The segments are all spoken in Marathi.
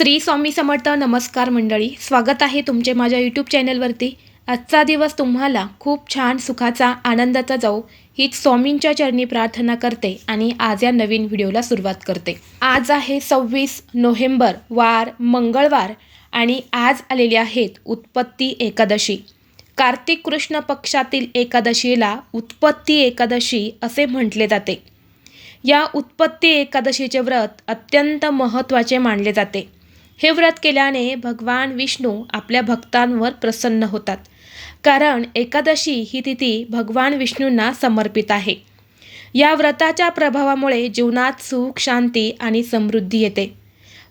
श्री स्वामी समर्थ नमस्कार मंडळी. स्वागत आहे तुमचे माझ्या यूट्यूब चॅनलवरती आजचा दिवस तुम्हाला खूप छान सुखाचा आनंदाचा जाऊ हीच स्वामींच्या चरणी प्रार्थना करते आणि आज या नवीन व्हिडिओला सुरुवात करते. आज आहे सव्वीस नोव्हेंबर वार मंगळवार आणि आज आलेले आहेत उत्पत्ती एकादशी. कार्तिक कृष्ण पक्षातील एकादशीला उत्पत्ती एकादशी असे म्हटले जाते. या उत्पत्ती एकादशीचे व्रत अत्यंत महत्त्वाचे मानले जाते. हे व्रत केल्याने भगवान विष्णू आपल्या भक्तांवर प्रसन्न होतात. कारण एकादशी ही तिथी भगवान विष्णूंना समर्पित आहे. या व्रताच्या प्रभावामुळे जीवनात सुख शांती आणि समृद्धी येते.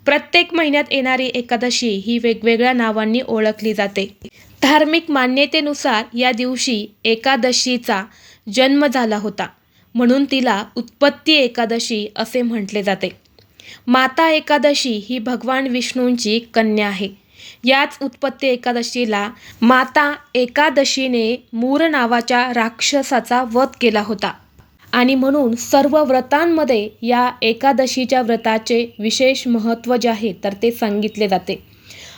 प्रत्येक महिन्यात येणारी एकादशी ही वेगवेगळ्या नावांनी ओळखली जाते. धार्मिक मान्यतेनुसार या दिवशी एकादशीचा जन्म झाला होता. म्हणून तिला उत्पत्ती एकादशी असे म्हटले जाते. माता एकादशी ही भगवान विष्णूंची कन्या आहे. याच उत्पत्ती एकादशीला माता एकादशीने मूर नावाच्या राक्षसाचा वध केला होता. आणि म्हणून सर्व व्रतांमध्ये या एकादशीच्या व्रताचे विशेष महत्त्व जे आहे तर ते सांगितले जाते.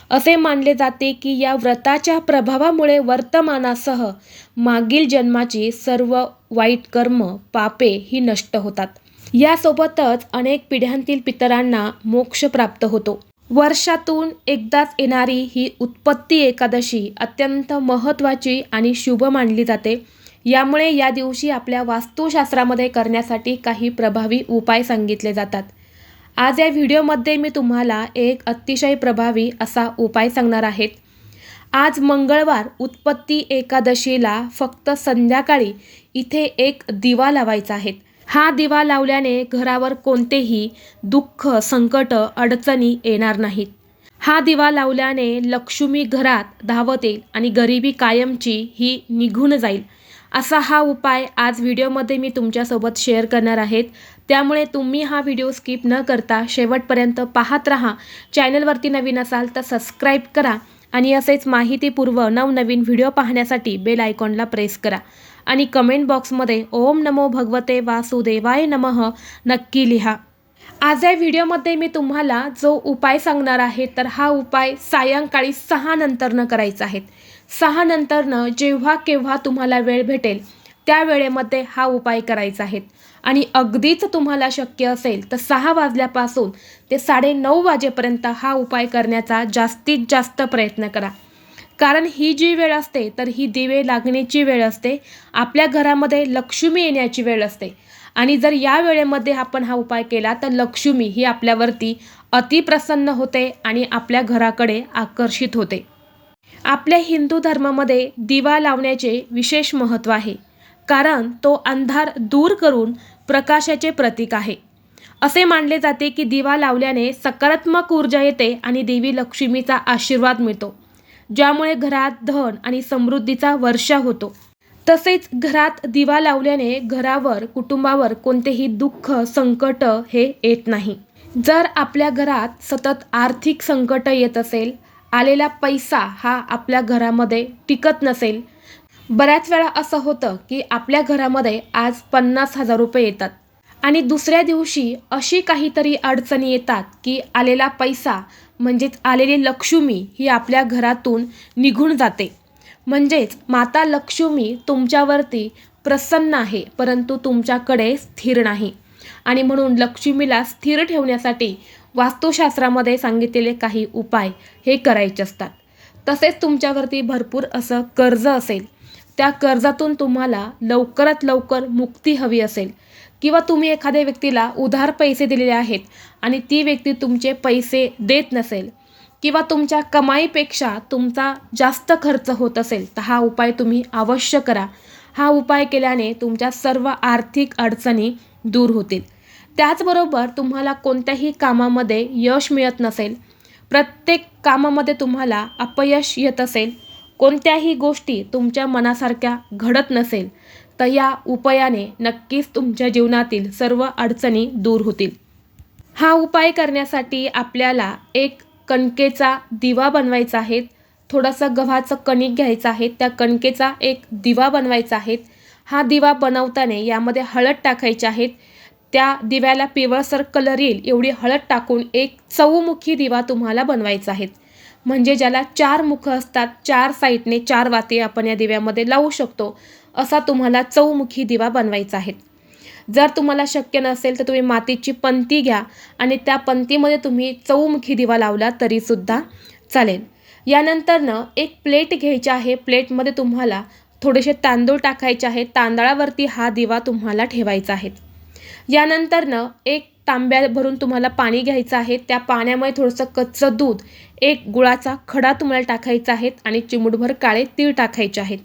असे मानले जाते की या व्रताच्या प्रभावामुळे वर्तमानासह मागील जन्माची सर्व वाईट कर्म पापे ही नष्ट होतात. यासोबतच अनेक पिढ्यांतील पितरांना मोक्ष प्राप्त होतो. वर्षातून एकदाच येणारी ही उत्पत्ती एकादशी अत्यंत महत्त्वाची आणि शुभ मानली जाते. यामुळे या दिवशी आपल्या वास्तुशास्त्रामध्ये करण्यासाठी काही प्रभावी उपाय सांगितले जातात. आज या व्हिडिओमध्ये मी तुम्हाला एक अतिशय प्रभावी असा उपाय सांगणार आहेत आज मंगळवार उत्पत्ती एकादशीला फक्त संध्याकाळी इथे एक दिवा लावायचा आहे. हा दिवा लावल्याने घरावर कोणतेही दुःख संकट अडचणी येणार नाहीत. हा दिवा लावल्याने लक्ष्मी घरात धावत येईल आणि गरिबी कायमची ही निघून जाईल. असा हा उपाय आज व्हिडिओमध्ये मी तुमच्यासोबत शेअर करणार आहेत. त्यामुळे तुम्ही हा व्हिडिओ स्किप न करता शेवटपर्यंत पाहत राहा. चॅनलवरती नवीन असाल तर सबस्क्राईब करा आणि असेच माहितीपूर्व नवनवीन व्हिडिओ पाहण्यासाठी बेल आयकॉनला प्रेस करा. आणि कमेंट बॉक्समध्ये ओम नमो भगवते वासुदेवाय नमः नक्की लिहा. आज या व्हिडिओमध्ये मी तुम्हाला जो उपाय सांगणार आहे तर हा उपाय सायंकाळी सहा नंतरनं करायचा आहे. सहा नंतरनं जेव्हा केव्हा तुम्हाला वेळ भेटेल त्या वेळेमध्ये हा उपाय करायचा आहे. आणि अगदीच तुम्हाला शक्य असेल तर सहा वाजल्यापासून ते साडेनऊ वाजेपर्यंत हा उपाय करण्याचा जास्तीत जास्त प्रयत्न करा. कारण ही जी वेळ असते तर ही दिवे लागण्याची वेळ असते. आपल्या घरामध्ये लक्ष्मी येण्याची वेळ असते. आणि जर या वेळेमध्ये आपण हा उपाय केला तर लक्ष्मी ही आपल्यावरती अतिप्रसन्न होते आणि आपल्या घराकडे आकर्षित होते. आपल्या हिंदू धर्मामध्ये दिवा लावण्याचे विशेष महत्त्व आहे. कारण तो अंधार दूर करून प्रकाशाचे प्रतीक आहे. असे मानले जाते की दिवा लावल्याने सकारात्मक ऊर्जा येते आणि देवी लक्ष्मीचा आशीर्वाद मिळतो. ज्यामुळे घरात धन आणि समृद्धीचा वर्षा होतो. तसेच घरात दिवा लावल्याने घरावर कुटुंबावर कोणतेही दुःख संकट हे येत नाही. जर आपल्या घरात सतत आर्थिक संकट येत असेल आलेला पैसा हा आपल्या घरामध्ये टिकत नसेल. बऱ्याच वेळा असं होतं की आपल्या घरामध्ये आज पन्नास हजार रुपये येतात. आणि दुसऱ्या दिवशी अशी काहीतरी अडचणी येतात की आलेला पैसा म्हणजेच आलेली लक्ष्मी ही आपल्या घरातून निघून जाते. म्हणजेच माता लक्ष्मी तुमच्यावरती प्रसन्न आहे परंतु तुमच्याकडे स्थिर नाही. आणि म्हणून लक्ष्मीला स्थिर ठेवण्यासाठी वास्तुशास्त्रामध्ये सांगितलेले काही उपाय हे करायचे असतात. तसेच तुमच्यावरती भरपूर असं कर्ज असेल. त्या कर्जातून तुम्हाला लवकरात लवकर मुक्ती हवी असेल. किंवा तुम्ही एखाद्या व्यक्तीला उधार पैसे दिलेले आहेत आणि ती व्यक्ती तुमचे पैसे देत नसेल किंवा तुमच्या कमाईपेक्षा तुमचा जास्त खर्च होत असेल तर हा उपाय तुम्ही अवश्य करा. हा उपाय केल्याने तुमच्या सर्व आर्थिक अडचणी दूर होतील. त्याचबरोबर तुम्हाला कोणत्याही कामामध्ये यश मिळत नसेल प्रत्येक कामामध्ये तुम्हाला अपयश येत असेल कोणत्याही गोष्टी तुमच्या मनासारख्या घडत नसेल तर या उपायाने नक्कीच तुमच्या जीवनातील सर्व अडचणी दूर होतील. हा उपाय करण्यासाठी आपल्याला एक कणकेचा दिवा बनवायचा आहे. थोडंसं गव्हाचं कणिक घ्यायचं आहे. त्या कणकेचा एक दिवा बनवायचा आहे. हा दिवा बनवताना यामध्ये हळद टाकायची आहेत त्या दिव्याला पिवळसर कलर येईल. एवढी हळद टाकून एक चौमुखी दिवा तुम्हाला बनवायचा आहे. म्हणजे ज्याला चार मुखं असतात चार साईडने चार वाती आपण या दिव्यामध्ये लावू शकतो. असा तुम्हाला चौमुखी दिवा बनवायचा आहे. जर तुम्हाला शक्य नसेल तर तुम्ही मातीची पंती घ्या आणि त्या पंतीमध्ये तुम्ही चौमुखी दिवा लावला तरीसुद्धा चालेल. यानंतरनं एक प्लेट घ्यायची आहे. प्लेटमध्ये तुम्हाला थोडेसे तांदूळ टाकायचे आहेत. तांदळावरती हा दिवा तुम्हाला ठेवायचा आहे. यानंतरनं एक तांब्या भरून तुम्हाला पाणी घ्यायचं आहे. त्या पाण्यामध्ये थोडंसं कच्चं दूध एक गुळाचा खडा तुम्हाला टाकायचा आहे आणि चिमूटभर काळे तीळ टाकायचे आहेत.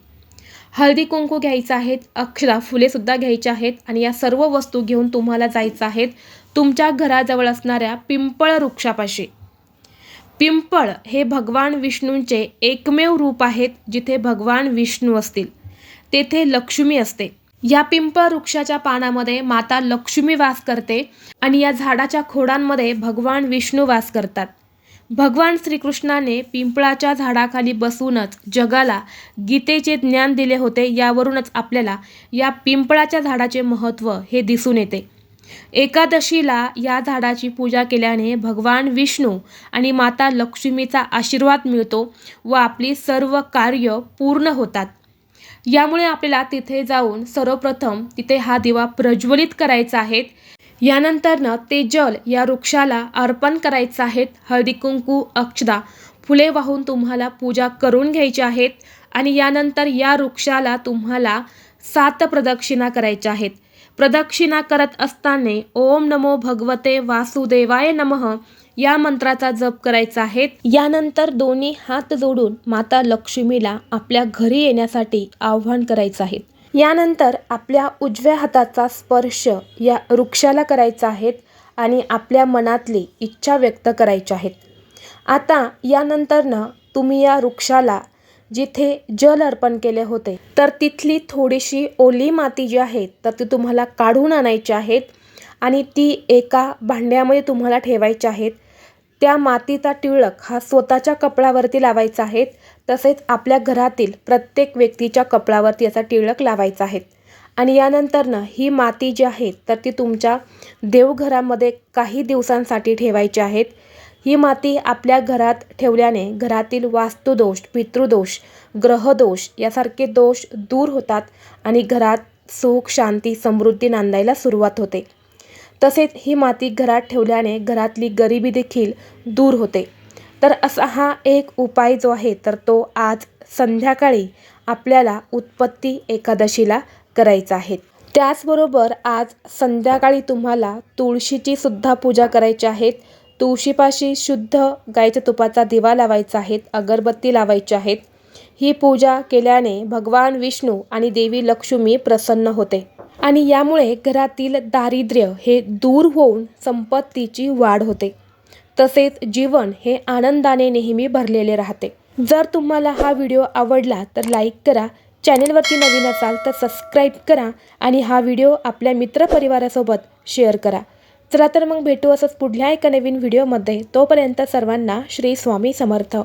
हळदी कुंकू घ्यायचं आहेत अक्षरा फुलेसुद्धा घ्यायची आहेत आणि या सर्व वस्तू घेऊन तुम्हाला जायचं आहेत तुमच्या घराजवळ असणाऱ्या पिंपळ वृक्षापाशी. पिंपळ हे भगवान विष्णूंचे एकमेव रूप आहेत जिथे भगवान विष्णू असतील. तेथे लक्ष्मी असते. या पिंपळ वृक्षाच्या पानामध्ये माता लक्ष्मी वास करते आणि या झाडाच्या खोडांमध्ये भगवान विष्णू वास करतात. भगवान श्रीकृष्णाने पिंपळाच्या झाडाखाली बसूनच जगाला गीतेचे ज्ञान दिले होते यावरूनच आपल्याला या पिंपळाच्या झाडाचे महत्त्व हे दिसून येते. एकादशीला या झाडाची पूजा केल्याने भगवान विष्णू आणि माता लक्ष्मीचा आशीर्वाद मिळतो व आपली सर्व कार्य पूर्ण होतात. यामुळे आपल्याला तिथे जाऊन सर्वप्रथम तिथे हा दिवा प्रज्वलित करायचा आहे. यानंतरनं ते जल या वृक्षाला अर्पण करायचं आहेत. हळदी कुंकू अक्षदा फुले वाहून तुम्हाला पूजा करून घ्यायची आहेत आणि यानंतर या वृक्षाला तुम्हाला सात प्रदक्षिणा करायच्या आहेत. प्रदक्षिणा करत असताना ओम नमो भगवते वासुदेवाय नमः या मंत्राचा जप करायचा आहे. यानंतर दोन्ही हात जोडून माता लक्ष्मीला आपल्या घरी येण्यासाठी आव्हान करायचं आहे. यानंतर आपल्या उजव्या हाताचा स्पर्श या वृक्षाला करायचा आहेत आणि आपल्या मनातली इच्छा व्यक्त करायच्या आहेत. आता यानंतरनं तुम्ही या वृक्षाला जिथे जल अर्पण केले होते तर तिथली थोडीशी ओली माती जी आहे तर ती तुम्हाला काढून आणायची आहेत आणि ती एका भांड्यामध्ये तुम्हाला ठेवायची आहेत. त्या मातीचा टिळक हा स्वतःच्या कपडावरती लावायचा आहे. तसेच आपल्या घरातील प्रत्येक व्यक्तीच्या कपडावरती याचा टिळक लावायचा आहे. आणि यानंतरनं ही माती जी आहे तर ती तुमच्या देवघरामध्ये काही दिवसांसाठी ठेवायची आहेत ही माती आपल्या घरात ठेवल्याने घरातील वास्तुदोष पितृदोष ग्रहदोष यासारखे दोष दूर होतात आणि घरात सुख शांती समृद्धी नांदायला सुरुवात होते. तसेच ही माती घरात ठेवल्याने घरातली गरिबी देखील दूर होते. तर असा हा एक उपाय जो आहे तर तो आज संध्याकाळी आपल्याला उत्पत्ती एकादशीला करायचा आहे. त्याचबरोबर आज संध्याकाळी तुम्हाला तुळशीची सुद्धा पूजा करायची आहे. तुळशीपाशी शुद्ध गाईच्या तुपाचा दिवा लावायचा आहे अगरबत्ती लावायची आहेत ही पूजा केल्याने भगवान विष्णू आणि देवी लक्ष्मी प्रसन्न होते. आणि यामुळे घरातील दारिद्र्य हे दूर होऊन संपत्तीची वाढ होते. तसेच जीवन हे आनंदाने नेहमी भरलेले राहते. जर तुम्हाला हा व्हिडिओ आवडला तर लाईक करा चॅनेलवरती नवीन असाल तर सबस्क्राईब करा आणि हा व्हिडिओ आपल्या मित्रपरिवारासोबत शेअर करा. चला तर मग भेटू असंच पुढल्या एका नवीन व्हिडिओमध्ये. तोपर्यंत सर्वांना श्री स्वामी समर्थ.